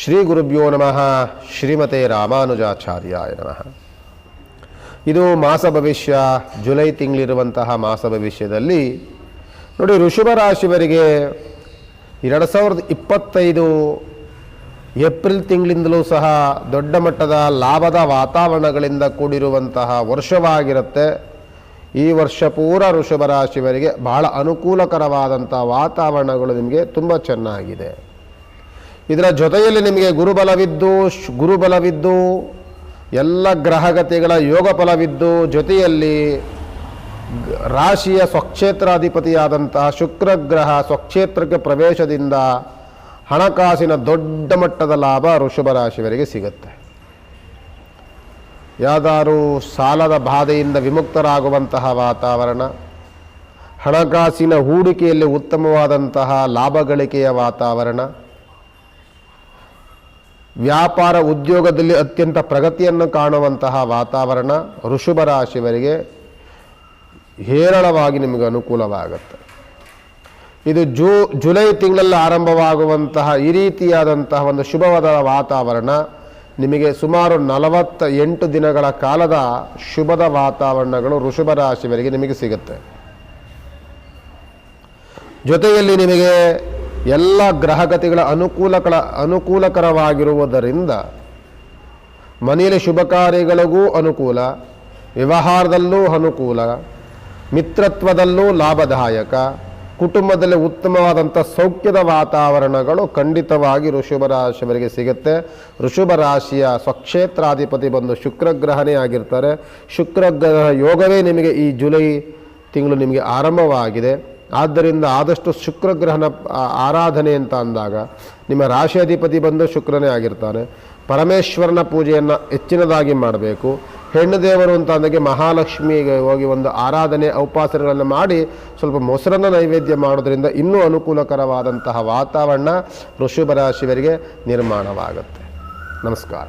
ಶ್ರೀ ಗುರುಭ್ಯೋ ನಮಃ. ಶ್ರೀಮತೆ ರಾಮಾನುಜಾಚಾರ್ಯಾಯ ನಮಃ. ಇದು ಮಾಸ ಭವಿಷ್ಯ, ಜುಲೈ ತಿಂಗಳಿರುವಂತಹ ಮಾಸ ಭವಿಷ್ಯದಲ್ಲಿ. ನೋಡಿ, ಋಷಭ ರಾಶಿವರಿಗೆ ಎರಡು ಸಾವಿರದ ಇಪ್ಪತ್ತೈದು ಏಪ್ರಿಲ್ ತಿಂಗಳಿಂದಲೂ ಸಹ ದೊಡ್ಡ ಮಟ್ಟದ ಲಾಭದ ವಾತಾವರಣಗಳಿಂದ ಕೂಡಿರುವಂತಹ ವರ್ಷವಾಗಿರುತ್ತೆ. ಈ ವರ್ಷ ಪೂರ ಋಷಭ ರಾಶಿವರಿಗೆ ಬಹಳ ಅನುಕೂಲಕರವಾದಂಥ ವಾತಾವರಣಗಳು ನಿಮಗೆ ತುಂಬ ಚೆನ್ನಾಗಿದೆ. ಇದರ ಜೊತೆಯಲ್ಲಿ ನಿಮಗೆ ಗುರುಬಲವಿದ್ದು ಗುರುಬಲವಿದ್ದು, ಎಲ್ಲ ಗ್ರಹಗತಿಗಳ ಯೋಗ ಫಲವಿದ್ದು, ಜೊತೆಯಲ್ಲಿ ರಾಶಿಯ ಸ್ವಕ್ಷೇತ್ರಾಧಿಪತಿಯಾದಂತಹ ಶುಕ್ರ ಗ್ರಹ ಸ್ವಕ್ಷೇತ್ರಕ್ಕೆ ಪ್ರವೇಶದಿಂದ ಹಣಕಾಸಿನ ದೊಡ್ಡ ಮಟ್ಟದ ಲಾಭ ಋಷಭ ರಾಶಿಯವರಿಗೆ ಸಿಗುತ್ತೆ. ಯಾವ್ದಾದ್ರು ಸಾಲದ ಬಾಧೆಯಿಂದ ವಿಮುಕ್ತರಾಗುವಂತಹ ವಾತಾವರಣ, ಹಣಕಾಸಿನ ಹೂಡಿಕೆಯಲ್ಲಿ ಉತ್ತಮವಾದಂತಹ ಲಾಭ ಗಳಿಕೆಯ ವಾತಾವರಣ ವ್ಯಾಪಾರ ಉದ್ಯೋಗದಲ್ಲಿ ಅತ್ಯಂತ ಪ್ರಗತಿಯನ್ನು ಕಾಣುವಂತಹ ವಾತಾವರಣ ಋಷಭ ರಾಶಿಯವರಿಗೆ ಹೇರಳವಾಗಿ ನಿಮಗೆ ಅನುಕೂಲವಾಗುತ್ತೆ. ಇದು ಜೂ, ಜುಲೈ ತಿಂಗಳಲ್ಲಿ ಆರಂಭವಾಗುವಂತಹ ಈ ರೀತಿಯಾದಂತಹ ಒಂದು ಶುಭವಾದ ವಾತಾವರಣ ನಿಮಗೆ ಸುಮಾರು ನಲವತ್ತ ಎಂಟು ದಿನಗಳ ಕಾಲದ ಶುಭದ ವಾತಾವರಣಗಳು ಋಷಭ ರಾಶಿಯವರಿಗೆ ನಿಮಗೆ ಸಿಗುತ್ತೆ. ಜೊತೆಯಲ್ಲಿ ನಿಮಗೆ ಎಲ್ಲ ಗ್ರಹಗತಿಗಳ ಅನುಕೂಲಕರ ಅನುಕೂಲಕರವಾಗಿರುವುದರಿಂದ ಮನೆಯಲ್ಲಿ ಶುಭ ಕಾರ್ಯಗಳಿಗೂ ಅನುಕೂಲ, ವ್ಯವಹಾರದಲ್ಲೂ ಅನುಕೂಲ, ಮಿತ್ರತ್ವದಲ್ಲೂ ಲಾಭದಾಯಕ, ಕುಟುಂಬದಲ್ಲಿ ಉತ್ತಮವಾದಂಥ ಸೌಖ್ಯದ ವಾತಾವರಣಗಳು ಖಂಡಿತವಾಗಿ ಋಷಭ ರಾಶಿಯವರಿಗೆ ಸಿಗುತ್ತೆ. ಋಷಭ ರಾಶಿಯ ಸ್ವಕ್ಷೇತ್ರಾಧಿಪತಿ ಬಂದು ಶುಕ್ರಗ್ರಹನೇ ಆಗಿರ್ತಾರೆ. ಶುಕ್ರಗ್ರಹ ಯೋಗವೇ ನಿಮಗೆ ಈ ಜುಲೈ ತಿಂಗಳು ನಿಮಗೆ ಆರಂಭವಾಗಿದೆ. ಆದ್ದರಿಂದ ಆದಷ್ಟು ಶುಕ್ರಗ್ರಹನ ಆರಾಧನೆ ಅಂತ ಅಂದಾಗ ನಿಮ್ಮ ರಾಶಿ ಅಧಿಪತಿ ಬಂದು ಶುಕ್ರನೇ ಆಗಿರ್ತಾನೆ ಪರಮೇಶ್ವರನ ಪೂಜೆಯನ್ನು ಹೆಚ್ಚಿನದಾಗಿ ಮಾಡಬೇಕು. ಹೆಣ್ಣು ದೇವರು ಅಂತ ಅಂದಾಗೆ ಮಹಾಲಕ್ಷ್ಮಿಗೆ ಹೋಗಿ ಒಂದು ಆರಾಧನೆ ಔಪಾಸನೆಗಳನ್ನು ಮಾಡಿ ಸ್ವಲ್ಪ ಮೊಸರನ್ನ ನೈವೇದ್ಯ ಮಾಡೋದ್ರಿಂದ ಇನ್ನೂ ಅನುಕೂಲಕರವಾದಂತಹ ವಾತಾವರಣ ಋಷಭ ರಾಶಿಯವರಿಗೆ ನಿರ್ಮಾಣವಾಗುತ್ತೆ. ನಮಸ್ಕಾರ.